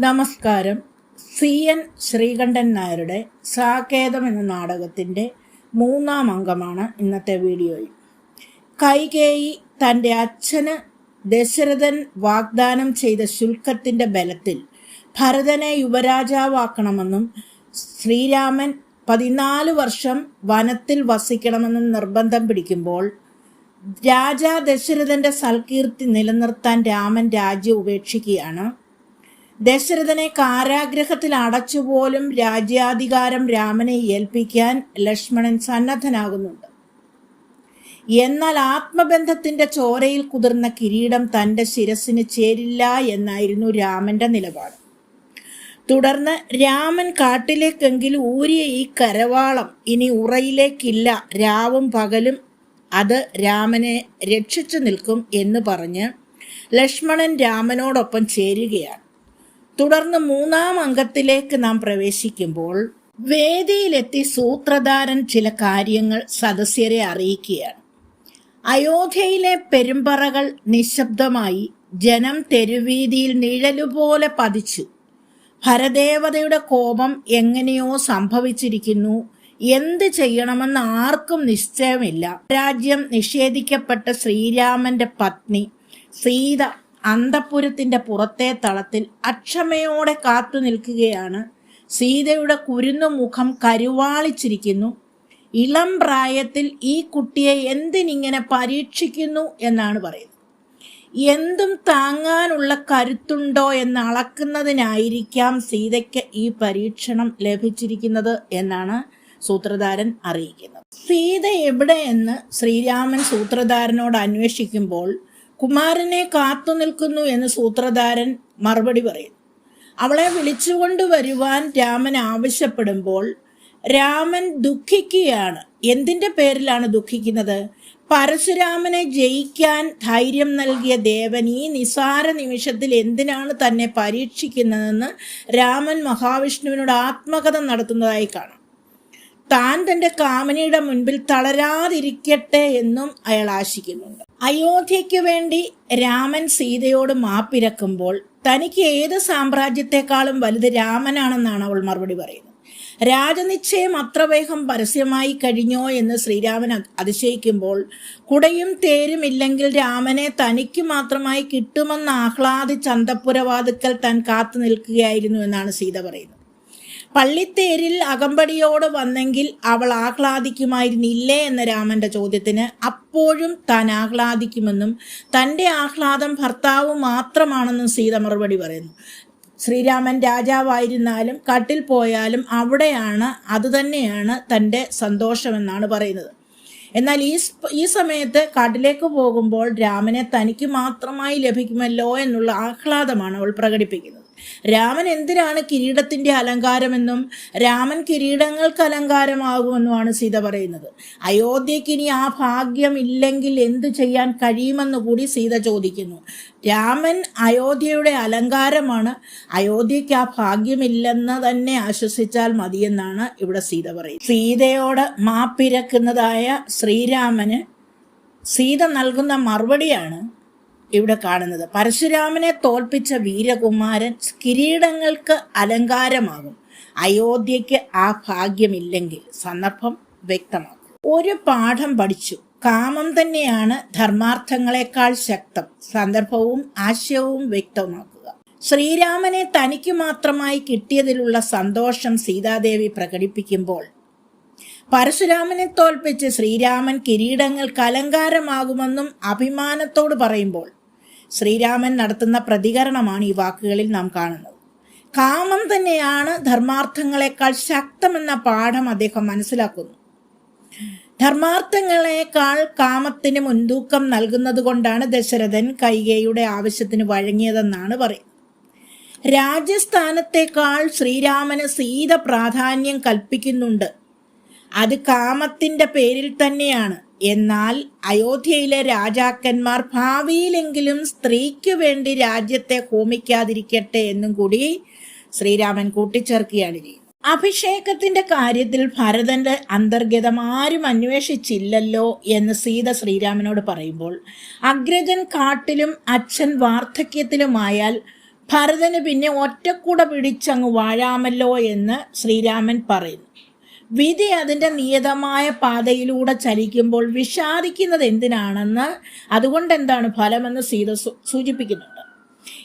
നമസ്കാരം. C. N. Sreekandan നായരുടെ സാകേതം എന്ന നാടകത്തിന്റെ മൂന്നാം അംഗമാണ് ഇന്നത്തെ വീഡിയോയിൽ. കൈകേയി തന്റെ അച്ഛന് ദശരഥൻ വാഗ്ദാനം ചെയ്ത ശുൽക്കത്തിന്റെ ബലത്തിൽ ഭരതനെ യുവരാജാവാക്കണമെന്നും ശ്രീരാമൻ പതിനാല് വർഷം വനത്തിൽ വസിക്കണമെന്നും നിർബന്ധം പിടിക്കുമ്പോൾ രാജാ ദശരഥന്റെ സൽകീർത്തി നിലനിർത്താൻ രാമൻ രാജ്യം ഉപേക്ഷിക്കുകയാണ്. ദശരഥനെ കാരാഗ്രഹത്തിൽ അടച്ചുപോലും രാജ്യാധികാരം രാമനെ ഏൽപ്പിക്കാൻ ലക്ഷ്മണൻ സന്നദ്ധനാകുന്നുണ്ട്. എന്നാൽ ആത്മബന്ധത്തിന്റെ ചോരയിൽ കുതിർന്ന കിരീടം തന്റെ ശിരസിന് ചേരില്ല എന്നായിരുന്നു രാമന്റെ നിലപാട്. തുടർന്ന് രാമൻ കാട്ടിലേക്കെങ്കിലും ഊരിയ ഈ കരവാളം ഇനി ഉറയിലേക്കില്ല രാവും പകലും അത് രാമനെ രക്ഷിച്ചു നിൽക്കും എന്ന് പറഞ്ഞ് ലക്ഷ്മണൻ രാമനോടൊപ്പം ചേരുകയാണ്. തുടർന്ന് മൂന്നാം അംഗത്തിലേക്ക് നാം പ്രവേശിക്കുമ്പോൾ വേദിയിലെത്തി സൂത്രധാരൻ ചില കാര്യങ്ങൾ സദസ്യരെ അറിയിക്കുകയാണ്. അയോധ്യയിലെ പെരുമ്പറകൾ നിശബ്ദമായി ജനം തെരുവീതിയിൽ നിഴലുപോലെ പതിച്ചു. ഭരദേവതയുടെ കോപം എങ്ങനെയോ സംഭവിച്ചിരിക്കുന്നു. എന്ത് ചെയ്യണമെന്ന് ആർക്കും നിശ്ചയമില്ല. രാജ്യം നിഷേധിക്കപ്പെട്ട ശ്രീരാമന്റെ പത്നി സീത അന്തപുരത്തിന്റെ പുറത്തെ തളത്തിൽ അക്ഷമയോടെ കാത്തു നിൽക്കുകയാണ്. സീതയുടെ കുരുന്നു മുഖം കരുവാളിച്ചിരിക്കുന്നു. ഇളം പ്രായത്തിൽ ഈ കുട്ടിയെ എന്തിനിങ്ങനെ പരീക്ഷിക്കുന്നു എന്നാണ് പറയുന്നത്. എന്തും താങ്ങാനുള്ള കരുത്തുണ്ടോ എന്ന് അളക്കുന്നതിനായിരിക്കാം സീതയ്ക്ക് ഈ പരീക്ഷണം ലഭിച്ചിരിക്കുന്നത് എന്നാണ് സൂത്രധാരൻ അറിയിക്കുന്നത്. സീത എവിടെയെന്ന് ശ്രീരാമൻ സൂത്രധാരനോട് അന്വേഷിക്കുമ്പോൾ കുമാരനെ കാത്തു നിൽക്കുന്നു എന്ന് സൂത്രധാരൻ മറുപടി പറയും. അവളെ വിളിച്ചുകൊണ്ട് വരുവാൻ രാമൻ ആവശ്യപ്പെടുമ്പോൾ രാമൻ ദുഃഖിക്കുകയാണ്. എന്തിന്റെ പേരിലാണ് ദുഃഖിക്കുന്നത്? പരശുരാമനെ ജയിക്കാൻ ധൈര്യം നൽകിയ ദേവൻ ഈ നിസാര നിമിഷത്തിൽ എന്തിനാണ് തന്നെ പരീക്ഷിക്കുന്നതെന്ന് രാമൻ മഹാവിഷ്ണുവിനോട് ആത്മകഥ നടത്തുന്നതായി കാണാം. താൻ തന്റെ കാമനിയുടെ മുൻപിൽ തളരാതിരിക്കട്ടെ എന്നും അയാൾ ആശിക്കുന്നുണ്ട്. അയോധ്യയ്ക്ക് വേണ്ടി രാമൻ സീതയോട് മാപ്പിരക്കുമ്പോൾ തനിക്ക് ഏത് സാമ്രാജ്യത്തെക്കാളും വലുത് രാമനാണെന്നാണ് അവൾ മറുപടി പറയുന്നത്. രാജനിശ്ചയം അത്ര വേഗം പരസ്യമായി കഴിഞ്ഞോ എന്ന് ശ്രീരാമൻ അതിശയിക്കുമ്പോൾ കുടയും തേരും ഇല്ലെങ്കിൽ രാമനെ തനിക്ക് മാത്രമായി കിട്ടുമെന്ന് ആഹ്ലാദി ചന്തപ്പുരവാതുക്കൽ താൻ കാത്തു നിൽക്കുകയായിരുന്നു എന്നാണ് സീത പറയുന്നത്. പള്ളിത്തേരിൽ അകമ്പടിയോട് വന്നെങ്കിൽ അവൾ ആഹ്ലാദിക്കുമായിരുന്നില്ലേ എന്ന രാമന്റെ ചോദ്യത്തിന് അപ്പോഴും താൻ ആഹ്ലാദിക്കുമെന്നും തന്റെ ആഹ്ലാദം ഭർത്താവ് മാത്രമാണെന്നും സീത മറുപടി പറയുന്നു. ശ്രീരാമൻ രാജാവായിരുന്നാലും കാട്ടിൽ പോയാലും അവിടെയാണ് അതുതന്നെയാണ് തന്റെ സന്തോഷമെന്നാണ് പറയുന്നത്. എന്നാൽ ഈ ഈ സമയത്ത് കാട്ടിലേക്ക് പോകുമ്പോൾ രാമനെ തനിക്ക് മാത്രമായി ലഭിക്കുമല്ലോ എന്നുള്ള ആഹ്ലാദമാണ് അവൾ പ്രകടിപ്പിക്കുന്നത്. രാമൻ എന്തിനാണ് കിരീടത്തിന്റെ അലങ്കാരമെന്നും രാമൻ കിരീടങ്ങൾക്ക് അലങ്കാരമാകുമെന്നുമാണ് സീത പറയുന്നത്. അയോധ്യയ്ക്ക് ഇനി ആ ഭാഗ്യം ഇല്ലെങ്കിൽ എന്ത് ചെയ്യാൻ കഴിയുമെന്ന് കൂടി സീത ചോദിക്കുന്നു. രാമൻ അയോധ്യയുടെ അലങ്കാരമാണ്. അയോധ്യയ്ക്ക് ആ ഭാഗ്യമില്ലെന്ന് തന്നെ ആശ്വസിച്ചാൽ മതിയെന്നാണ് ഇവിടെ സീത പറയുന്നത്. സീതയോട് മാപ്പിരക്കുന്നതായ ശ്രീരാമന് സീത നൽകുന്ന മറുപടിയാണ് ഇവിടെ കാണുന്നത്. പരശുരാമനെ തോൽപ്പിച്ച വീരകുമാരൻ കിരീടങ്ങൾക്ക് അലങ്കാരമാകും. അയോധ്യയ്ക്ക് ആ ഭാഗ്യമില്ലെങ്കിൽ സന്ദർഭം വ്യക്തമാകും ഒരു പാഠം പഠിച്ചു. കാമം തന്നെയാണ് ധർമാർത്ഥങ്ങളെക്കാൾ ശക്തം. സന്ദർഭവും ആശയവും വ്യക്തമാക്കുക. ശ്രീരാമനെ തനിക്ക് മാത്രമായി കിട്ടിയതിലുള്ള സന്തോഷം സീതാദേവി പ്രകടിപ്പിക്കുമ്പോൾ പരശുരാമനെ തോൽപ്പിച്ച് ശ്രീരാമൻ കിരീടങ്ങൾക്ക് അലങ്കാരമാകുമെന്നും അഭിമാനത്തോട് പറയുമ്പോൾ ശ്രീരാമൻ നടത്തുന്ന പ്രതികരണമാണ് ഈ വാക്കുകളിൽ നാം കാണുന്നത്. കാമം തന്നെയാണ് ധർമാർത്ഥങ്ങളെക്കാൾ ശക്തമെന്ന പാഠം അദ്ദേഹം മനസ്സിലാക്കുന്നു. ധർമാർത്ഥങ്ങളെക്കാൾ കാമത്തിന് മുൻതൂക്കം നൽകുന്നത് കൊണ്ടാണ് ദശരഥൻ കൈകയുടെ ആവശ്യത്തിന് വഴങ്ങിയതെന്നാണ് പറയുന്നത്. രാജസ്ഥാനത്തെക്കാൾ ശ്രീരാമന് സീത പ്രാധാന്യം കൽപ്പിക്കുന്നുണ്ട്. അത് കാമത്തിന്റെ പേരിൽ തന്നെയാണ്. എന്നാൽ അയോധ്യയിലെ രാജാക്കന്മാർ ഭാവിയിലെങ്കിലും സ്ത്രീക്ക് വേണ്ടി രാജ്യത്തെ ഹോമിക്കാതിരിക്കട്ടെ എന്നും കൂടി ശ്രീരാമൻ കൂട്ടിച്ചേർക്കുകയാണ് ചെയ്യുന്നത് അഭിഷേകത്തിന്റെ കാര്യത്തിൽ ഭരതന്റെ അന്തർഗതം ആരും അന്വേഷിച്ചില്ലല്ലോ എന്ന് സീത ശ്രീരാമനോട് പറയുമ്പോൾ അഗ്രജൻ കാട്ടിലും അച്ഛൻ വാർദ്ധക്യത്തിലുമായാൽ ഭരതന് പിന്നെ ഒറ്റക്കൂട പിടിച്ചങ്ങ് വാഴാമല്ലോ എന്ന് ശ്രീരാമൻ പറയുന്നു. വിധി അതിന്റെ നിയതമായ പാതയിലൂടെ ചലിക്കുമ്പോൾ വിഷാദിക്കുന്നത് എന്തിനാണെന്ന് അതുകൊണ്ട് എന്താണ് ഫലമെന്ന് സീത സൂചിപ്പിക്കുന്നുണ്ട്.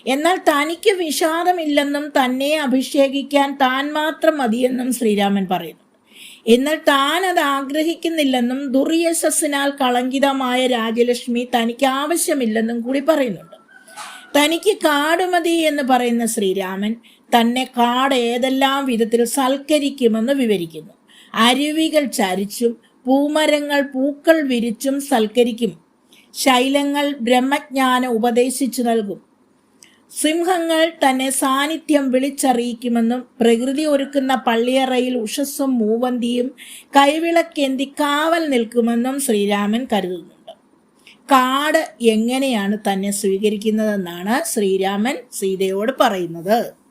എന്നാൽ തനിക്ക് വിഷാദമില്ലെന്നും തന്നെ അഭിഷേകിക്കാൻ താൻ മാത്രം മതിയെന്നും ശ്രീരാമൻ പറയുന്നു. എന്നാൽ താൻ അത് ആഗ്രഹിക്കുന്നില്ലെന്നും ദുർയശസ്സിനാൽ കളങ്കിതമായ രാജലക്ഷ്മി തനിക്ക് ആവശ്യമില്ലെന്നും കൂടി പറയുന്നുണ്ട്. തനിക്ക് കാടുമതി എന്ന് പറയുന്ന ശ്രീരാമൻ തന്നെ കാട് ഏതെല്ലാം വിധത്തിൽ സൽക്കരിക്കുമെന്ന് വിവരിക്കുന്നു. അരുവികൾ ചരിച്ചും പൂമരങ്ങൾ പൂക്കൾ വിരിച്ചും സൽക്കരിക്കും. ശൈലങ്ങൾ ബ്രഹ്മജ്ഞാനം ഉപദേശിച്ചു നൽകും. സിംഹങ്ങൾ തന്നെ സാന്നിധ്യം വിളിച്ചറിയിക്കുമെന്നും പ്രകൃതി ഒരുക്കുന്ന പള്ളിയറയിൽ ഉഷസ്സും മൂവന്തിയും കൈവിളക്കേന്തി കാവൽ നിൽക്കുമെന്നും ശ്രീരാമൻ കരുതുന്നുണ്ട്. കാട് എങ്ങനെയാണ് തന്നെ സ്വീകരിക്കുന്നതെന്നാണ് ശ്രീരാമൻ സീതയോട് പറയുന്നത്.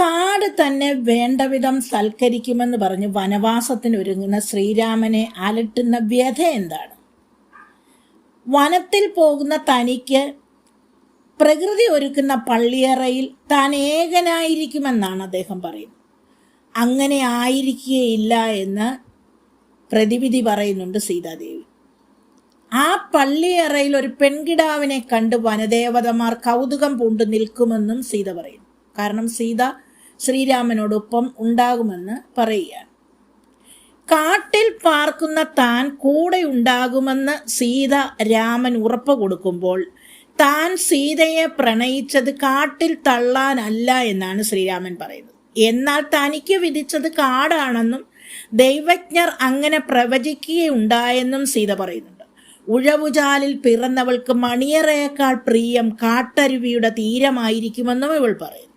കാട് തന്നെ വേണ്ടവിധം സൽക്കരിക്കുമെന്ന് പറഞ്ഞ് വനവാസത്തിന് ഒരുങ്ങുന്ന ശ്രീരാമനെ അലട്ടുന്ന വ്യഥ എന്താണ്? വനത്തിൽ പോകുന്ന തനിക്ക് പ്രകൃതി ഒരുക്കുന്ന പള്ളിയറയിൽ താൻ ഏകനായിരിക്കുമെന്നാണ് അദ്ദേഹം പറയുന്നത്. അങ്ങനെ ആയിരിക്കുകയില്ല എന്ന് പ്രതിവിധി പറയുന്നുണ്ട് സീതാദേവി. ആ പള്ളിയറയിൽ ഒരു പെൺകിടാവിനെ കണ്ട് വനദേവതമാർ കൗതുകം പൂണ്ടു നിൽക്കുമെന്നും സീത പറയുന്നു. കാരണം സീത ശ്രീരാമനോടൊപ്പം ഉണ്ടാകുമെന്ന് പറയുകയാണ് കാട്ടിൽ പാർക്കുന്ന താൻ കൂടെ ഉണ്ടാകുമെന്ന് സീത രാമൻ ഉറപ്പ് കൊടുക്കുമ്പോൾ താൻ സീതയെ പ്രണയിച്ചത് കാട്ടിൽ തള്ളാനല്ല എന്നാണ് ശ്രീരാമൻ പറയുന്നത്. എന്നാൽ തനിക്ക് വിധിച്ചത് കാടാണെന്നും ദൈവജ്ഞർ അങ്ങനെ പ്രവചിക്കുകയുണ്ടായെന്നും സീത പറയുന്നുണ്ട്. ഉഴവുചാലിൽ പിറന്നവൾക്ക് മണിയറയേക്കാൾ പ്രിയം കാട്ടരുവിയുടെ തീരമായിരിക്കുമെന്നും ഇവൾ പറയുന്നു.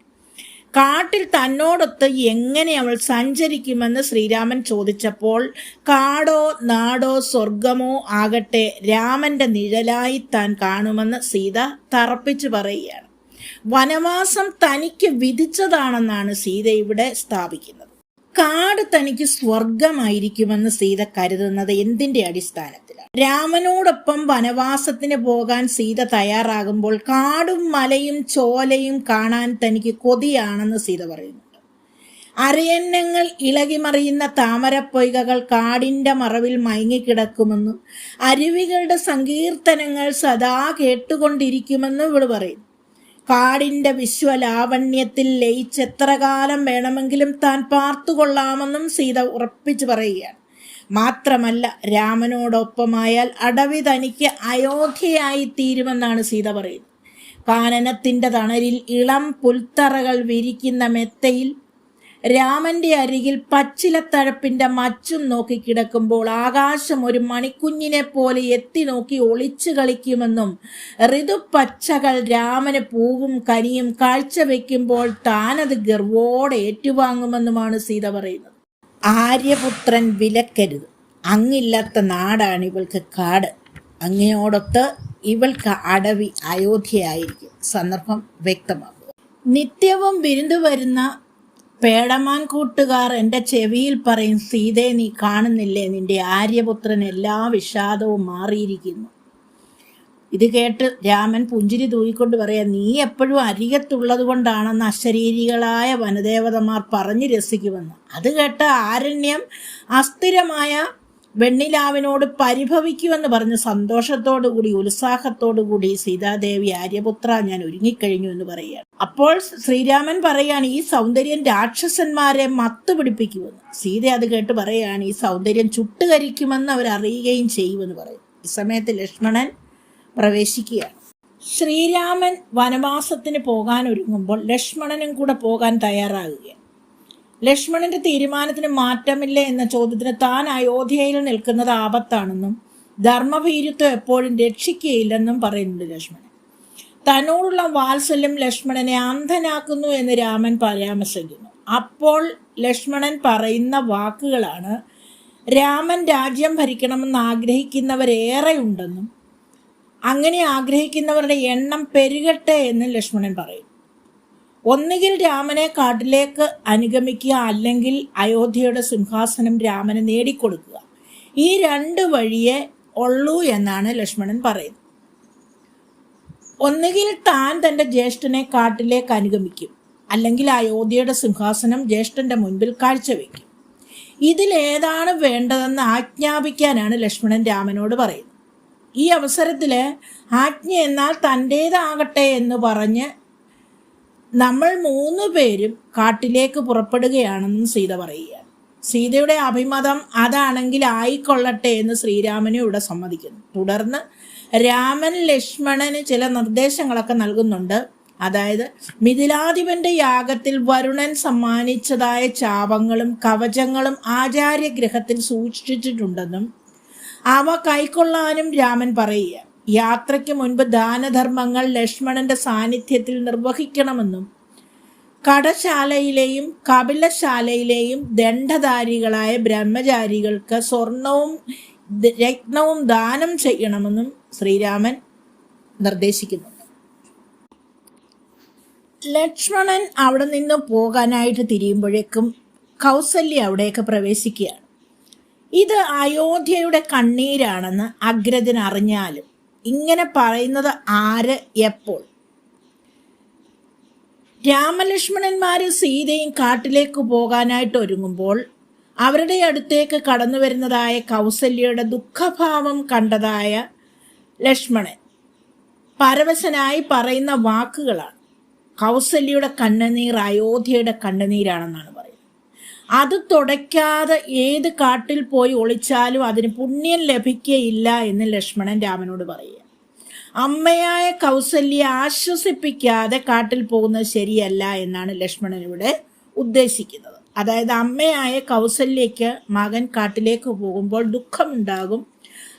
കാട്ടിൽ തന്നോടൊത്ത് എങ്ങനെ അവൾ സഞ്ചരിക്കുമെന്ന് ശ്രീരാമൻ ചോദിച്ചപ്പോൾ കാടോ നാടോ സ്വർഗമോ ആകട്ടെ രാമന്റെ നിഴലായി താൻ കാണുമെന്ന് സീത തറപ്പിച്ചു പറയുകയാണ്. വനവാസം തനിക്ക് വിധിച്ചതാണെന്നാണ് സീത ഇവിടെ സ്ഥാപിക്കുന്നത്. കാട് തനിക്ക് സ്വർഗമായിരിക്കുമെന്ന് സീത കരുതുന്നത് എന്തിന്റെ അടിസ്ഥാനത്തിലാണ്? രാമനോടൊപ്പം വനവാസത്തിന് പോകാൻ സീത തയ്യാറാകുമ്പോൾ കാടും മലയും ചോലയും കാണാൻ തനിക്ക് കൊതിയാണെന്ന് സീത പറയുന്നുണ്ട് അരയന്നങ്ങൾ ഇളകിമറിയുന്ന താമരപ്പൊയ്കകൾ കാടിന്റെ മറവിൽ മയങ്ങിക്കിടക്കുമെന്നും അരുവികളുടെ സങ്കീർത്തനങ്ങൾ സദാ കേട്ടുകൊണ്ടിരിക്കുമെന്നും ഇവൾ പറയുന്നു. കാടിന്റെ വിശ്വലാവണ്യത്തിൽ ലയിച്ചെത്ര കാലം വേണമെങ്കിലും താൻ പാർത്തുകൊള്ളാമെന്നും സീത ഉറപ്പിച്ചു പറയുകയാണ്. മാത്രമല്ല രാമനോടൊപ്പമായാൽ അടവി തനിക്ക് അയോധ്യയായി തീരുമെന്നാണ് സീത പറയുന്നത്. കാനനത്തിന്റെ തണലിൽ ഇളം പുൽത്തറകൾ വിരിക്കുന്ന മെത്തയിൽ രാമന്റെ അരികിൽ പച്ചിലത്തഴപ്പിന്റെ മച്ചും നോക്കി കിടക്കുമ്പോൾ ആകാശം ഒരു മണിക്കുഞ്ഞിനെ പോലെ എത്തി നോക്കി ഒളിച്ചു കളിക്കുമെന്നും ഋതുപച്ചകൾ രാമന് പൂവും കനിയും കാഴ്ചവെക്കുമ്പോൾ താനത് ഗർവോടെ ഏറ്റുവാങ്ങുമെന്നുമാണ് സീത പറയുന്നത്. ആര്യപുത്രൻ വിലക്കരുത്. അങ്ങില്ലാത്ത നാടാണ് ഇവൾക്ക് കാട്. അങ്ങയോടൊത്ത് ഇവൾക്ക് അടവി അയോധ്യയായിരിക്കും. സന്ദർഭം വ്യക്തമാകും. നിത്യവും വിരുന്നു വരുന്ന പേടമാൻ കൂട്ടുകാർ എന്റെ ചെവിയിൽ പറയും സീതയെ നീ കാണുന്നില്ലേ? നിന്റെ ആര്യപുത്രൻ എല്ലാ വിഷാദവും മാറിയിരിക്കുന്നു. ഇത് കേട്ട് രാമൻ പുഞ്ചിരി തൂയിക്കൊണ്ട് പറയാം നീ എപ്പോഴും അരികത്തുള്ളത് കൊണ്ടാണെന്ന് അശരീരികളായ വനദേവതമാർ പറഞ്ഞു രസിക്കുമെന്ന്. അത് കേട്ട ആരണ്യം അസ്ഥിരമായ വെണ്ണിലാവിനോട് പരിഭവിക്കുമെന്ന് പറഞ്ഞ് സന്തോഷത്തോടുകൂടി ഉത്സാഹത്തോടുകൂടി സീതാദേവി ആര്യപുത്ര ഞാൻ ഒരുങ്ങിക്കഴിഞ്ഞു എന്ന് പറയുകയാണ്. അപ്പോൾ ശ്രീരാമൻ പറയാണ് ഈ സൗന്ദര്യം രാക്ഷസന്മാരെ മത്തു പിടിപ്പിക്കുമെന്ന്. സീത അത് കേട്ട് പറയാണ് ഈ സൗന്ദര്യം ചുട്ടുകരിക്കുമെന്ന് അവർ അറിയുകയും ചെയ്യുമെന്ന് പറയും ഈ സമയത്ത് ലക്ഷ്മണൻ പ്രവേശിക്കുകയാണ്. ശ്രീരാമൻ വനവാസത്തിന് പോകാൻ ഒരുങ്ങുമ്പോൾ ലക്ഷ്മണനും കൂടെ പോകാൻ തയ്യാറാകുകയാണ്. ലക്ഷ്മണന്റെ തീരുമാനത്തിന് മാറ്റമില്ല എന്ന ചോദ്യത്തിന് താൻ അയോധ്യയിൽ നിൽക്കുന്നത് ആപത്താണെന്നും ധർമ്മഭീരുത്വം എപ്പോഴും രക്ഷിക്കുകയില്ലെന്നും പറയുന്നുണ്ട് ലക്ഷ്മണൻ. തന്നോടുള്ള വാത്സല്യം ലക്ഷ്മണനെ അന്ധനാക്കുന്നു എന്ന് രാമൻ പരാമർശിക്കുന്നു. അപ്പോൾ ലക്ഷ്മണൻ പറയുന്ന വാക്കുകളാണ് രാമൻ രാജ്യം ഭരിക്കണമെന്ന് ആഗ്രഹിക്കുന്നവരേറെ ഉണ്ടെന്നും അങ്ങനെ ആഗ്രഹിക്കുന്നവരുടെ എണ്ണം പെരുകട്ടെ എന്ന് ലക്ഷ്മണൻ പറയും ഒന്നുകിൽ രാമനെ കാട്ടിലേക്ക് അനുഗമിക്കുക അല്ലെങ്കിൽ അയോധ്യയുടെ സിംഹാസനം രാമന് നേടിക്കൊടുക്കുക. ഈ രണ്ട് വഴിയെ ഉള്ളൂ എന്നാണ് ലക്ഷ്മണൻ പറയുന്നത്. ഒന്നുകിൽ താൻ തന്റെ ജ്യേഷ്ഠനെ കാട്ടിലേക്ക് അനുഗമിക്കും അല്ലെങ്കിൽ അയോധ്യയുടെ സിംഹാസനം ജ്യേഷ്ഠന്റെ മുൻപിൽ കാഴ്ചവെക്കും. ഇതിലേതാണ് വേണ്ടതെന്ന് ആജ്ഞാപിക്കാനാണ് ലക്ഷ്മണൻ രാമനോട് പറയുന്നത്. ഈ അവസരത്തിൽ ആജ്ഞ എന്നാൽ തന്റേതാകട്ടെ എന്ന് പറഞ്ഞ് നമ്മൾ മൂന്ന് പേരും കാട്ടിലേക്ക് പുറപ്പെടുകയാണെന്നും സീത പറയുക. സീതയുടെ അഭിമതം അതാണെങ്കിൽ ആയിക്കൊള്ളട്ടെ എന്ന് ശ്രീരാമനെ ഇവിടെ സമ്മതിക്കുന്നു. തുടർന്ന് രാമൻ ലക്ഷ്മണന് ചില നിർദ്ദേശങ്ങളൊക്കെ നൽകുന്നുണ്ട്. അതായത് മിഥിലാധിപന്റെ യാഗത്തിൽ വരുണൻ സമ്മാനിച്ചതായ ചാപങ്ങളും കവചങ്ങളും ആചാര്യഗ്രഹത്തിൽ സൂക്ഷിച്ചിട്ടുണ്ടെന്നും അവ കൈക്കൊള്ളാനും രാമൻ പറയുക. യാത്രയ്ക്ക് മുൻപ് ദാനധർമ്മങ്ങൾ ലക്ഷ്മണന്റെ സാന്നിധ്യത്തിൽ നിർവഹിക്കണമെന്നും കടശാലയിലെയും കപിലശാലയിലെയും ദണ്ഡധാരികളായ ബ്രഹ്മചാരികൾക്ക് സ്വർണവും രത്നവും ദാനം ചെയ്യണമെന്നും ശ്രീരാമൻ നിർദ്ദേശിക്കുന്നു. ലക്ഷ്മണൻ അവിടെ നിന്ന് പോകാനായിട്ട് തിരിയുമ്പോഴേക്കും കൗസല്യ അവിടേക്ക് പ്രവേശിക്കുകയാണ്. ഇത് അയോധ്യയുടെ കണ്ണീരാണെന്ന് അഗ്രജൻ അറിഞ്ഞാലും ഇങ്ങനെ പറയുന്നത് ആര് എപ്പോൾ? രാമലക്ഷ്മണന്മാര് സീതയും കാട്ടിലേക്ക് പോകാനായിട്ട് ഒരുങ്ങുമ്പോൾ അവരുടെ അടുത്തേക്ക് കടന്നു വരുന്നതായ കൗസല്യയുടെ ദുഃഖഭാവം കണ്ടതായ ലക്ഷ്മണൻ പരവശനായി പറയുന്ന വാക്കുകളാണ്. കൗസല്യയുടെ കണ്ണുനീർ അയോധ്യയുടെ കണ്ണുനീരാണെന്നാണ് പറയുന്നത്. അത് തുടയ്ക്കാതെ ഏത് കാട്ടിൽ പോയി ഒളിച്ചാലും അതിന് പുണ്യം ലഭിക്കുകയില്ല എന്ന് ലക്ഷ്മണൻ രാമനോട് പറയുക. അമ്മയായ കൗസല്യെ ആശ്വസിപ്പിക്കാതെ കാട്ടിൽ പോകുന്നത് ശരിയല്ല എന്നാണ് ലക്ഷ്മണൻ ഇവിടെ ഉദ്ദേശിക്കുന്നത്. അതായത് അമ്മയായ കൗസല്യയ്ക്ക് മകൻ കാട്ടിലേക്ക് പോകുമ്പോൾ ദുഃഖമുണ്ടാകും.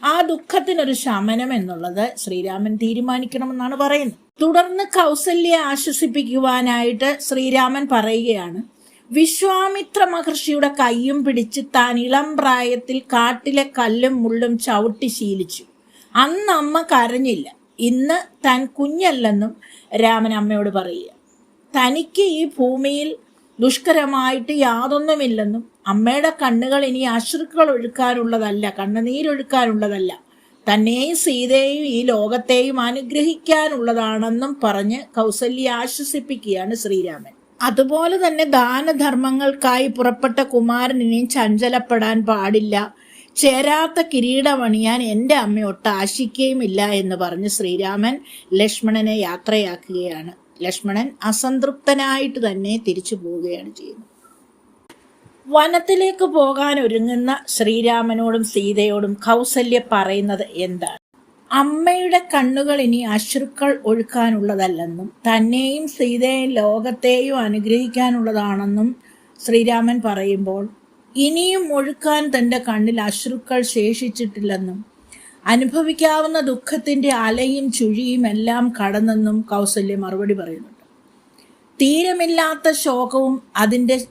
ആ ദുഃഖത്തിനൊരു ശമനം എന്നുള്ളത് ശ്രീരാമൻ തീരുമാനിക്കണമെന്നാണ് പറയുന്നത്. തുടർന്ന് കൗസല്യെ ആശ്വസിപ്പിക്കുവാനായിട്ട് ശ്രീരാമൻ പറയുകയാണ് വിശ്വാമിത്ര മഹർഷിയുടെ കൈയും പിടിച്ച് താൻ ഇളം പ്രായത്തിൽ കാട്ടിലെ കല്ലും മുള്ളും ചവിട്ടി ശീലിച്ചു. അന്ന് അമ്മ കരഞ്ഞില്ല. ഇന്ന് താൻ കുഞ്ഞല്ലെന്നും രാമൻ അമ്മയോട് പറയുക. തനിക്ക് ഈ ഭൂമിയിൽ ദുഷ്കരമായിട്ട് യാതൊന്നുമില്ലെന്നും അമ്മയുടെ കണ്ണുകൾ ഇനി അശ്രുക്കൾ ഒഴുക്കാനുള്ളതല്ല കണ്ണുനീരൊഴുക്കാനുള്ളതല്ല തന്നെയും സീതയെയും ഈ ലോകത്തെയും അനുഗ്രഹിക്കാനുള്ളതാണെന്നും പറഞ്ഞ് കൗസല്യെ ആശ്വസിപ്പിക്കുകയാണ് ശ്രീരാമൻ. അതുപോലെ തന്നെ ദാനധർമ്മങ്ങൾക്കായി പുറപ്പെട്ട കുമാരൻ ഇനിയും ചഞ്ചലപ്പെടാൻ പാടില്ല. ചേരാത്ത കിരീടമണിയാൻ എന്റെ അമ്മ ഒട്ട് ആശിക്കുകയുമില്ല എന്ന് പറഞ്ഞ് ശ്രീരാമൻ ലക്ഷ്മണനെ യാത്രയാക്കുകയാണ്. ലക്ഷ്മണൻ അസംതൃപ്തനായിട്ട് തന്നെ തിരിച്ചു പോവുകയാണ് ചെയ്യുന്നത്. വനത്തിലേക്ക് പോകാൻ ഒരുങ്ങുന്ന ശ്രീരാമനോടും സീതയോടും കൗസല്യ പറയുന്നത് എന്താണ്? അമ്മയുടെ കണ്ണുകൾ ഇനി അശ്രുക്കൾ ഒഴുക്കാനുള്ളതല്ലെന്നും തന്നെയും സീതയെയും ലോകത്തെയും അനുഗ്രഹിക്കാനുള്ളതാണെന്നും ശ്രീരാമൻ പറയുമ്പോൾ ഇനിയും ഒഴുക്കാൻ തന്റെ കണ്ണിൽ അശ്രുക്കൾ ശേഷിച്ചിട്ടില്ലെന്നും അനുഭവിക്കാവുന്ന ദുഃഖത്തിന്റെ അലയും ചുഴിയും എല്ലാം കടന്നെന്നും കൗസല്യ മറുപടി പറയുന്നുണ്ട്. തീരമില്ലാത്ത ശോകവും അതിന്റെ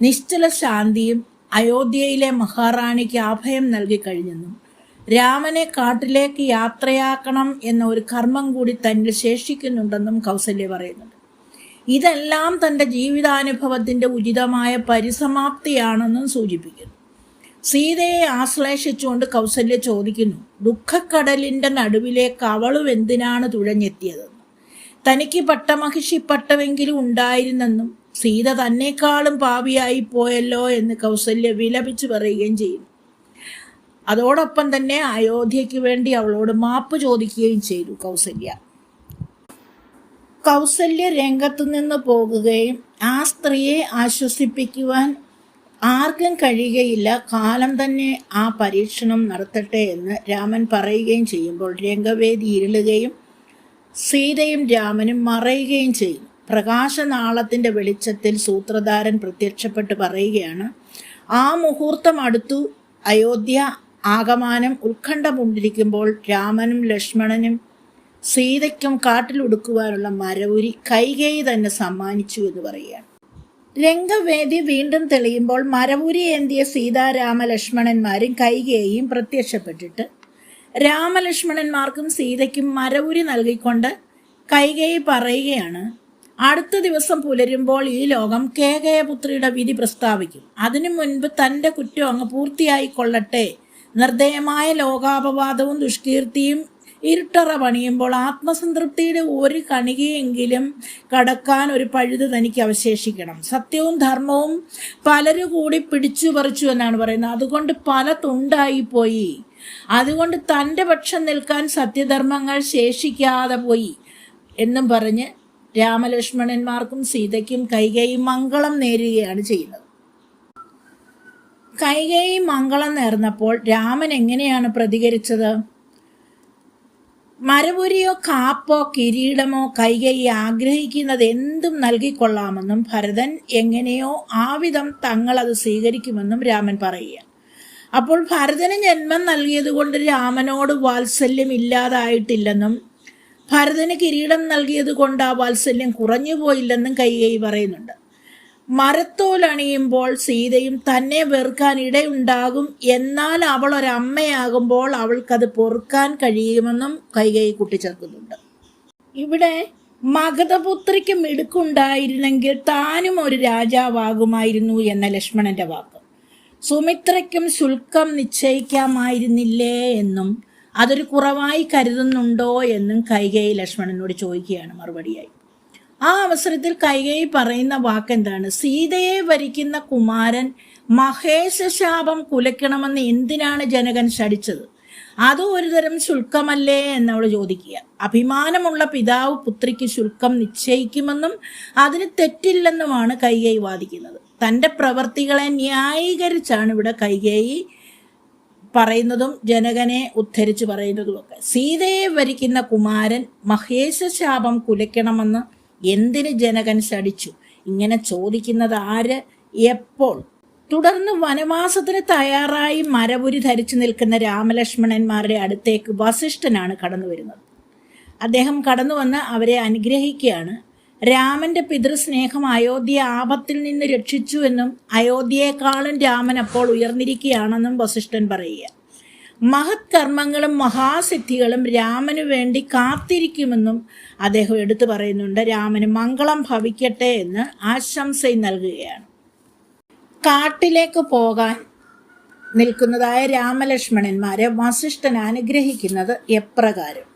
നിശ്ചല ശാന്തിയും അയോധ്യയിലെ മഹാറാണിക്ക് അഭയം നൽകി കഴിഞ്ഞെന്നും രാമനെ കാട്ടിലേക്ക് യാത്രയാക്കണം എന്ന ഒരു കർമ്മം കൂടി തന്നിൽ ശേഷിക്കുന്നുണ്ടെന്നും കൗസല്യ പറയുന്നുണ്ട്. ഇതെല്ലാം തന്റെ ജീവിതാനുഭവത്തിന്റെ ഉചിതമായ പരിസമാപ്തിയാണെന്നും സൂചിപ്പിക്കുന്നു. സീതയെ ആശ്ലേഷിച്ചുകൊണ്ട് കൗസല്യ ചോദിക്കുന്നു ദുഃഖക്കടലിന്റെ നടുവിലേക്ക് അവളും എന്തിനാണ് തുഴഞ്ഞെത്തിയതെന്ന് തനിക്ക് പട്ടമഹിഷി പട്ടമെങ്കിലും ഉണ്ടായിരുന്നെന്നും സീത തന്നെക്കാളും പാവിയായി പോയല്ലോ എന്ന് കൗസല്യ വിലപിച്ചു പറയുകയും ചെയ്യുന്നു. അതോടൊപ്പം തന്നെ അയോധ്യയ്ക്ക് വേണ്ടി അവളോട് മാപ്പ് ചോദിക്കുകയും ചെയ്തു കൗസല്യ. കൗസല്യ രംഗത്തു നിന്ന് പോകുകയും ആ സ്ത്രീയെ ആശ്വസിപ്പിക്കുവാൻ ആർക്കും കഴിയുകയില്ല. കാലം തന്നെ ആ പരീക്ഷണം നടത്തട്ടെ എന്ന് രാമൻ പറയുകയും ചെയ്യുമ്പോൾ രംഗവേദി ഇരുളുകയും സീതയും രാമനും മറയുകയും ചെയ്യും പ്രകാശനാളത്തിന്റെ വെളിച്ചത്തിൽ സൂത്രധാരൻ പ്രത്യക്ഷപ്പെട്ട് പറയുകയാണ് ആ മുഹൂർത്തം അടുത്തു അയോധ്യ ആകമാനം ഉത്കണ്ഠമുണ്ടിരിക്കുമ്പോൾ രാമനും ലക്ഷ്മണനും സീതയ്ക്കും കാട്ടിലൊടുക്കുവാനുള്ള മരവുരി കൈകേയി തന്നെ സമ്മാനിച്ചു എന്ന് പറയുകയാണ്. രംഗവേദി വീണ്ടും തെളിയുമ്പോൾ മരവുരി ഏന്തിയ സീതാരാമ ലക്ഷ്മണന്മാരും കൈകേയും പ്രത്യക്ഷപ്പെട്ടിട്ട് രാമലക്ഷ്മണന്മാർക്കും സീതയ്ക്കും മരവുരി നൽകിക്കൊണ്ട് കൈകേയി പറയുകയാണ് അടുത്ത ദിവസം പുലരുമ്പോൾ ഈ ലോകം കേകയപുത്രിയുടെ വിധി പ്രസ്താവിക്കും. അതിനു മുൻപ് തന്റെ കുറ്റം അങ്ങ് പൂർത്തിയായി കൊള്ളട്ടെ നിർദ്ദയമായ ലോകാപവാദവും ദുഷ്കീർത്തിയും ഇരുട്ടറ പണിയുമ്പോൾ ആത്മസംതൃപ്തിയുടെ ഒരു കണികയെങ്കിലും കടക്കാൻ ഒരു പഴുത് തനിക്ക് അവശേഷിക്കണം. സത്യവും ധർമ്മവും പലരും കൂടി പിടിച്ചു പറിച്ചു എന്നാണ് പറയുന്നത്. അതുകൊണ്ട് പല തുണ്ടായി പോയി അതുകൊണ്ട് തന്റെ പക്ഷം നിൽക്കാൻ സത്യധർമ്മങ്ങൾ ശേഷിക്കാതെ പോയി എന്നും പറഞ്ഞ് രാമലക്ഷ്മണന്മാർക്കും സീതയ്ക്കും കൈകൈ മംഗളം നേരുകയാണ് ചെയ്യുന്നത്. കൈകേയി മംഗളം നേർന്നപ്പോൾ രാമൻ എങ്ങനെയാണ് പ്രതികരിച്ചത്? മരപുരിയോ കാപ്പോ കിരീടമോ കൈകൈ ആഗ്രഹിക്കുന്നത് എന്തും നൽകിക്കൊള്ളാമെന്നും ഭരതൻ എങ്ങനെയോ ആവിധം തങ്ങൾ അത് സ്വീകരിക്കുമെന്നും രാമൻ പറയുക. അപ്പോൾ ഭരതന് ജന്മം നൽകിയതുകൊണ്ട് രാമനോട് വാത്സല്യം ഇല്ലാതായിട്ടില്ലെന്നും ഭരതന് കിരീടം നൽകിയത് കൊണ്ട് ആ വാത്സല്യം കുറഞ്ഞു പോയില്ലെന്നും കൈകൈ പറയുന്നുണ്ട്. മരത്തോലണിയുമ്പോൾ സീതയും തന്നെ വെറുക്കാൻ ഇടയുണ്ടാകും. എന്നാൽ അവൾ ഒരമ്മയാകുമ്പോൾ അവൾക്കത് പൊറുക്കാൻ കഴിയുമെന്നും കൈകൈ കൂട്ടിച്ചേർക്കുന്നുണ്ട്. ഇവിടെ മഗധപുത്രിക്ക് മിടുക്കുണ്ടായിരുന്നെങ്കിൽ താനും ഒരു രാജാവാകുമായിരുന്നു എന്ന ലക്ഷ്മണന്റെ വാക്ക്. സുമിത്രയ്ക്കും ശുൽക്കം നിശ്ചയിക്കാമായിരുന്നില്ലേ എന്നും അതൊരു കുറവായി കരുതുന്നുണ്ടോ എന്നും കൈകൈ ലക്ഷ്മണനോട് ചോദിക്കുകയാണ് മറുപടിയായി. ആ അവസരത്തിൽ കൈകൈ പറയുന്ന വാക്കെന്താണ്? സീതയെ വരിക്കുന്ന കുമാരൻ മഹേശ ശാപം കുലയ്ക്കണമെന്ന് എന്തിനാണ് ജനകൻ ശടിച്ചത് അതും ഒരുതരം ശുൽക്കമല്ലേ എന്നവൾ ചോദിക്കുക. അഭിമാനമുള്ള പിതാവ് പുത്രിക്ക് ശുൽക്കം നിശ്ചയിക്കുമെന്നും അതിന് തെറ്റില്ലെന്നുമാണ് കൈകൈ വാദിക്കുന്നത്. തന്റെ പ്രവർത്തികളെ ന്യായീകരിച്ചാണ് ഇവിടെ കൈകൈ പറയുന്നതും ജനകനെ ഉദ്ധരിച്ച് പറയുന്നതുമൊക്കെ. സീതയെ വരിക്കുന്ന കുമാരൻ മഹേശ ശാപം കുലയ്ക്കണമെന്ന് എന്തിന് ജനകൻ ശടിച്ചു ഇങ്ങനെ ചോദിക്കുന്നത് ആര്? എപ്പോൾ? തുടർന്ന് വനവാസത്തിന് തയ്യാറായി മരപുരി ധരിച്ചു നിൽക്കുന്ന രാമലക്ഷ്മണന്മാരുടെ അടുത്തേക്ക് വസിഷ്ഠനാണ് കടന്നു വരുന്നത്. അദ്ദേഹം കടന്നു വന്ന് അവരെ അനുഗ്രഹിക്കുകയാണ്. രാമന്റെ പിതൃസ്നേഹം അയോധ്യ ആപത്തിൽ നിന്ന് രക്ഷിച്ചു എന്നും അയോധ്യയെക്കാളും രാമൻ അപ്പോൾ ഉയർന്നിരിക്കുകയാണെന്നും വസിഷ്ഠൻ പറയുക. മഹത് കർമ്മങ്ങളും മഹാസിദ്ധികളും രാമനു വേണ്ടി കാത്തിരിക്കുമെന്നും അദ്ദേഹം എടുത്തു പറയുന്നുണ്ട്. രാമന് മംഗളം ഭവിക്കട്ടെ എന്ന് ആശംസയും നൽകുകയാണ്. കാട്ടിലേക്ക് പോകാൻ നിൽക്കുന്നതായ രാമലക്ഷ്മണന്മാരെ വസിഷ്ഠൻ അനുഗ്രഹിക്കുന്നത് എപ്രകാരം?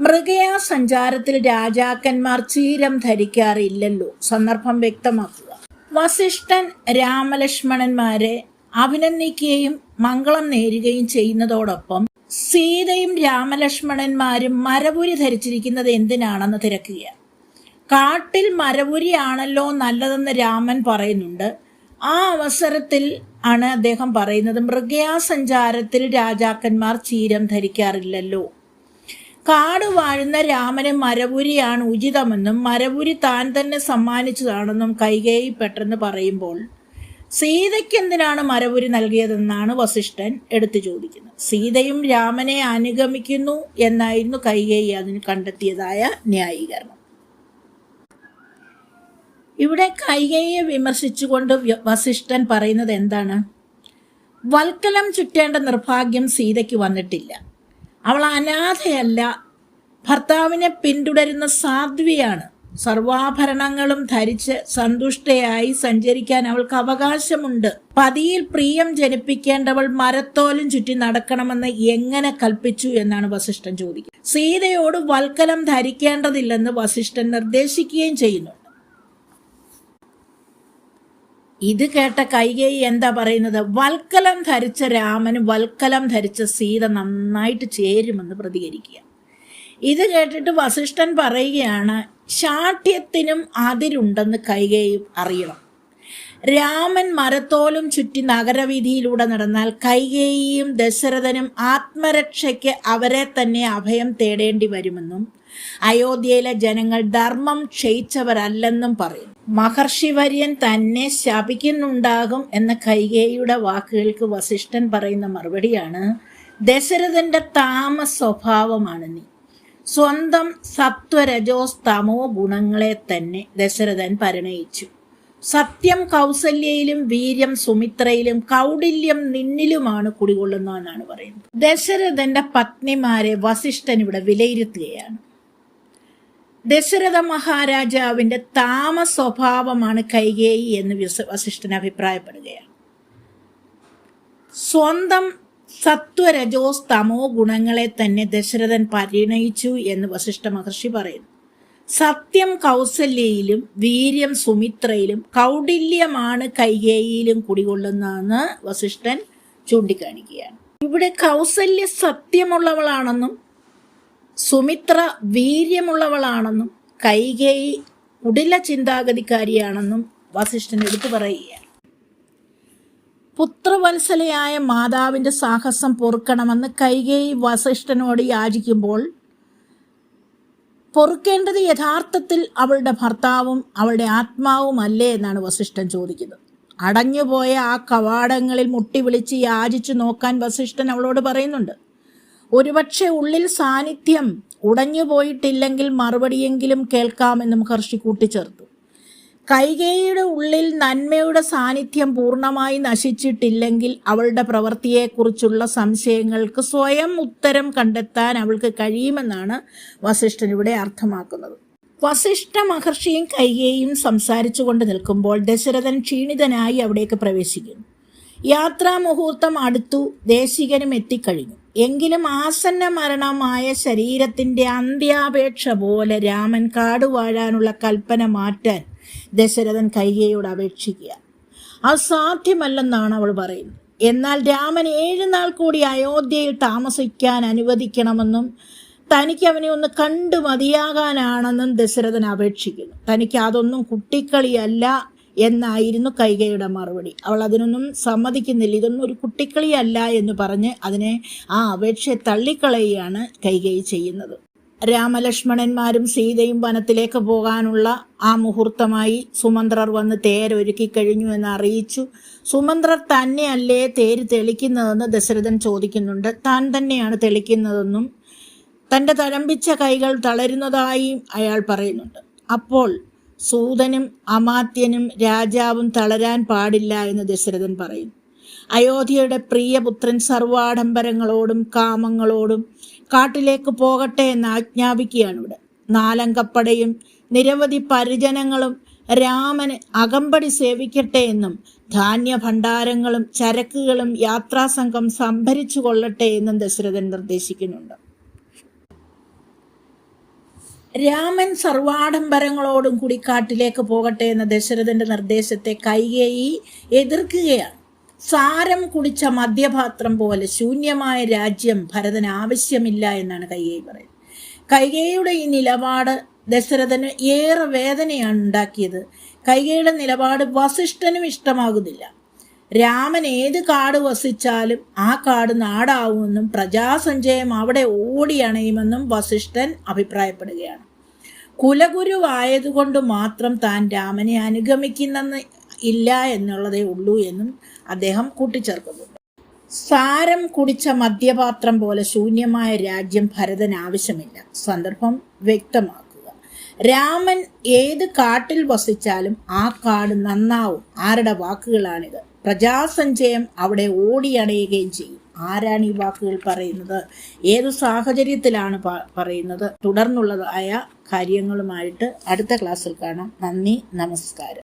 മൃഗയാ സഞ്ചാരത്തിൽ രാജാക്കന്മാർ ചീരം ധരിക്കാറില്ലല്ലോ. സന്ദർഭം വ്യക്തമാക്കുക. വസിഷ്ഠൻ രാമലക്ഷ്മണന്മാരെ അഭിനന്ദിക്കുകയും മംഗളം നേരുകയും ചെയ്യുന്നതോടൊപ്പം സീതയും രാമലക്ഷ്മണന്മാരും മരപുരി ധരിച്ചിരിക്കുന്നത് എന്തിനാണെന്ന് തിരക്കുക കാട്ടിൽ മരപുരിയാണല്ലോ നല്ലതെന്ന് രാമൻ പറയുന്നുണ്ട്. ആ അവസരത്തിൽ ആണ് അദ്ദേഹം പറയുന്നത് മൃഗയാസഞ്ചാരത്തിൽ രാജാക്കന്മാർ ചീരം ധരിക്കാറില്ലല്ലോ. കാട് വാഴുന്ന രാമന് മരപുരിയാണ് ഉചിതമെന്നും മരപുരി താൻ തന്നെ സമ്മാനിച്ചതാണെന്നും കൈകേയി പെട്ടെന്ന് പറയുമ്പോൾ സീതയ്ക്ക് എന്തിനാണ് മരപുരി നൽകിയതെന്നാണ് വസിഷ്ഠൻ എടുത്തു ചോദിക്കുന്നത്. സീതയും രാമനെ അനുഗമിക്കുന്നു എന്നായിരുന്നു കൈകേയി അതിന് കണ്ടെത്തിയതായ ന്യായീകരണം. ഇവിടെ കൈകേയെ വിമർശിച്ചുകൊണ്ട് വസിഷ്ഠൻ പറയുന്നത് എന്താണ്? വൽക്കലം ചുറ്റേണ്ട നിർഭാഗ്യം സീതയ്ക്ക് വന്നിട്ടില്ല. അവൾ അനാഥയല്ല. ഭർത്താവിനെ പിന്തുടരുന്ന സാധ്വിയാണ്. സർവാഭരണങ്ങളും ധരിച്ച് സന്തുഷ്ടയായി സഞ്ചരിക്കാൻ അവൾക്ക് അവകാശമുണ്ട്. പതിയിൽ പ്രിയം ജനിപ്പിക്കേണ്ടവൾ മരത്തോലും ചുറ്റി നടക്കണമെന്ന് എങ്ങനെ കൽപ്പിച്ചു എന്നാണ് വസിഷ്ഠൻ ചോദിക്കുന്നത്. സീതയോട് വൽക്കലം ധരിക്കേണ്ടതില്ലെന്ന് വസിഷ്ഠൻ നിർദ്ദേശിക്കുകയും ചെയ്യുന്നു. ഇത് കേട്ട കൈകേയി എന്താ പറയുന്നത്? വൽക്കലം ധരിച്ച രാമന് വൽക്കലം ധരിച്ച സീത നന്നായിട്ട് ചേരുമെന്ന് പ്രതികരിക്കുക ഇത് കേട്ടിട്ട് വസിഷ്ഠൻ പറയുകയാണ് ശാഠ്യത്തിനും അതിരുണ്ടെന്ന് കൈകേയി അറിയണം. രാമൻ മരത്തോലും ചുറ്റി നഗരവീതിയിലൂടെ നടന്നാൽ കൈകേയിയും ദശരഥനും ആത്മരക്ഷയ്ക്ക് അവരെ തന്നെ അഭയം തേടേണ്ടി വരുമെന്നും അയോധ്യയിലെ ജനങ്ങൾ ധർമ്മം ക്ഷയിച്ചവരല്ലെന്നും പറയും. മഹർഷി വര്യൻ തന്നെ ശപിക്കുന്നുണ്ടാകും എന്ന കൈകേയിയുടെ വാക്കുകൾക്ക് വസിഷ്ഠൻ പറയുന്ന മറുപടിയാണ് ദശരഥന്റെ താമ സ്വഭാവമാണ് നീ. സ്വന്തം സത്വരജോസ്തമോ ഗുണങ്ങളെ തന്നെ ദശരഥൻ പരിണയിച്ചു. സത്യം കൗസല്യയിലും വീര്യം സുമിത്രയിലും കൗടില്യം നിന്നിലുമാണ് കുടികൊള്ളുന്നതെന്നാണ് പറയുന്നത്. ദശരഥന്റെ പത്നിമാരെ വസിഷ്ഠൻ ഇവിടെ വിലയിരുത്തുകയാണ്. ദശരഥ മഹാരാജാവിന്റെ താമ സ്വഭാവമാണ് കൈകേയി എന്ന് വസിഷ്ഠൻ അഭിപ്രായപ്പെടുകയാണ്. സ്വന്തം സത്വരജോസ് തമോ ഗുണങ്ങളെ തന്നെ ദശരഥൻ പരിണയിച്ചു എന്ന് വസിഷ്ഠ മഹർഷി പറയുന്നു. സത്യം കൗസല്യയിലും വീര്യം സുമിത്രയിലും കൗടില്യമാണ് കൈകേയിലും കുടികൊള്ളുന്നതെന്ന് വസിഷ്ഠൻ ചൂണ്ടിക്കാണിക്കുകയാണ്. ഇവിടെ കൗസല്യ സത്യമുള്ളവളാണെന്നും സുമിത്ര വീര്യമുള്ളവളാണെന്നും കൈകേയി കുടില ചിന്താഗതിക്കാരിയാണെന്നും വസിഷ്ഠൻ എടുത്തു പറയുകയാണ്. പുത്രവത്സലയായ മാതാവിന്റെ സാഹസം പൊറുക്കണമെന്ന് കൈകേയി വസിഷ്ഠനോട് യാചിക്കുമ്പോൾ പൊറുക്കേണ്ടത് യഥാർത്ഥത്തിൽ അവളുടെ ഭർത്താവും അവളുടെ ആത്മാവും അല്ലേ എന്നാണ് വസിഷ്ഠൻ ചോദിക്കുന്നത്. അടഞ്ഞുപോയ ആ കവാടങ്ങളിൽ മുട്ടി വിളിച്ച് യാചിച്ചു നോക്കാൻ വസിഷ്ഠൻ അവളോട് പറയുന്നുണ്ട്. ഒരുപക്ഷെ ഉള്ളിൽ സാന്നിധ്യം ഉടഞ്ഞുപോയിട്ടില്ലെങ്കിൽ മറുപടിയെങ്കിലും കേൾക്കാമെന്ന് മഹർഷി കൂട്ടിച്ചേർത്തു. കൈകേയിയുടെ ഉള്ളിൽ നന്മയുടെ സാന്നിധ്യം പൂർണമായി നശിച്ചിട്ടില്ലെങ്കിൽ അവളുടെ പ്രവൃത്തിയെക്കുറിച്ചുള്ള സംശയങ്ങൾക്ക് സ്വയം ഉത്തരം കണ്ടെത്താൻ അവൾക്ക് കഴിയുമെന്നാണ് വസിഷ്ഠൻ ഇവിടെ അർത്ഥമാക്കുന്നത്. വസിഷ്ഠ മഹർഷിയും കൈകേയും സംസാരിച്ചുകൊണ്ട് നിൽക്കുമ്പോൾ ദശരഥൻ ക്ഷീണിതനായി അവിടേക്ക് പ്രവേശിക്കുന്നു. യാത്രാ മുഹൂർത്തം അടുത്തു ദേശികനും എത്തിക്കഴിഞ്ഞു. എങ്കിലും ആസന്ന മരണമായ ശരീരത്തിന്റെ അന്ത്യാപേക്ഷ പോലെ രാമൻ കാടുവാഴാനുള്ള കൽപ്പന മാറ്റാൻ ദശരഥൻ കൈകയോട് അപേക്ഷിക്കുക. അസാധ്യമല്ലെന്നാണ് അവൾ പറയുന്നത്. എന്നാൽ രാമൻ ഏഴ് നാൾ കൂടി അയോധ്യയിൽ താമസിക്കാൻ അനുവദിക്കണമെന്നും തനിക്ക് അവനെ ഒന്ന് കണ്ടു മതിയാകാനാണെന്നും ദശരഥൻ അപേക്ഷിക്കുന്നു. തനിക്ക് അതൊന്നും കുട്ടിക്കളിയല്ല എന്നായിരുന്നു കൈകയുടെ മറുപടി. അവൾ അതിനൊന്നും സമ്മതിക്കുന്നില്ല. ഇതൊന്നും ഒരു കുട്ടിക്കളിയല്ല എന്ന് പറഞ്ഞ് അതിനെ ആ അപേക്ഷയെ തള്ളിക്കളയുകയാണ് കൈകൈ ചെയ്യുന്നത്. രാമലക്ഷ്മണന്മാരും സീതയും വനത്തിലേക്ക് പോകാനുള്ള ആ മുഹൂർത്തമായി സുമന്ത്രർ വന്ന് തേരൊരുക്കി കഴിഞ്ഞു എന്ന് അറിയിച്ചു. സുമന്ത്രർ തന്നെയല്ലേ തേര് തെളിക്കുന്നതെന്ന് ദശരഥൻ ചോദിക്കുന്നുണ്ട്. താൻ തന്നെയാണ് തെളിക്കുന്നതെന്നും തന്റെ തഴമ്പിച്ച കൈകൾ തളരുന്നതായും അയാൾ പറയുന്നുണ്ട്. അപ്പോൾ സൂതനും അമാത്യനും രാജാവും തളരാൻ പാടില്ല എന്ന് ദശരഥൻ പറയുന്നു. അയോധ്യയുടെ പ്രിയപുത്രൻ സർവാഡംബരങ്ങളോടും കാമങ്ങളോടും കാട്ടിലേക്ക് പോകട്ടെ എന്ന് ആജ്ഞാപിക്കുകയാണ് ഇവിടെ. നാലങ്കപ്പടയും നിരവധി പരിജനങ്ങളും രാമന് അകമ്പടി സേവിക്കട്ടെ എന്നും ധാന്യ ഭണ്ഡാരങ്ങളും ചരക്കുകളും യാത്രാസംഘം സംഭരിച്ചു കൊള്ളട്ടെ എന്നും ദശരഥൻ നിർദ്ദേശിക്കുന്നുണ്ട്. രാമൻ സർവാഡംബരങ്ങളോടും കൂടി കാട്ടിലേക്ക് പോകട്ടെ എന്ന ദശരഥന്റെ നിർദ്ദേശത്തെ കൈകേയി എതിർക്കുകയാണ്. സാരം കുടിച്ച മദ്യപാത്രം പോലെ ശൂന്യമായ രാജ്യം ഭരതന് ആവശ്യമില്ല എന്നാണ് കൈകേയി പറയുന്നത്. കൈകേയുടെ ഈ നിലപാട് ദശരഥന് ഏറെ വേദനയാണ് ഉണ്ടാക്കിയത്. കൈകയുടെ നിലപാട് വസിഷ്ഠനും ഇഷ്ടമാകുന്നില്ല. രാമൻ ഏത് കാട് വസിച്ചാലും ആ കാട് നാടാവുമെന്നും പ്രജാസഞ്ചയം അവിടെ ഓടിയണയുമെന്നും വസിഷ്ഠൻ അഭിപ്രായപ്പെടുകയാണ്. കുലഗുരുവായതുകൊണ്ട് മാത്രം താൻ രാമനെ അനുഗമിക്കുന്നെന്ന് ഇല്ല എന്നുള്ളതേ ഉള്ളൂ എന്നും അദ്ദേഹം കൂട്ടിച്ചേർക്കുന്നുണ്ട് സാരം കുടിച്ച മദ്യപാത്രം പോലെ ശൂന്യമായ രാജ്യം ഭരതൻ ആവശ്യമില്ല. സന്ദർഭം വ്യക്തമാക്കുക. രാമൻ ഏത് കാട്ടിൽ വസിച്ചാലും ആ കാട് നന്നാവും. ആരുടെ വാക്കുകളാണിത്? പ്രജാസഞ്ചയം അവിടെ ഓടിയണയുകയും ചെയ്യും. ആരാണ് ഈ വാക്കുകൾ പറയുന്നത്? ഏത് സാഹചര്യത്തിലാണ് പറയുന്നത്? തുടർന്നുള്ളതായ കാര്യങ്ങളുമായിട്ട് അടുത്ത ക്ലാസ്സിൽ കാണാം. നന്ദി നമസ്കാരം.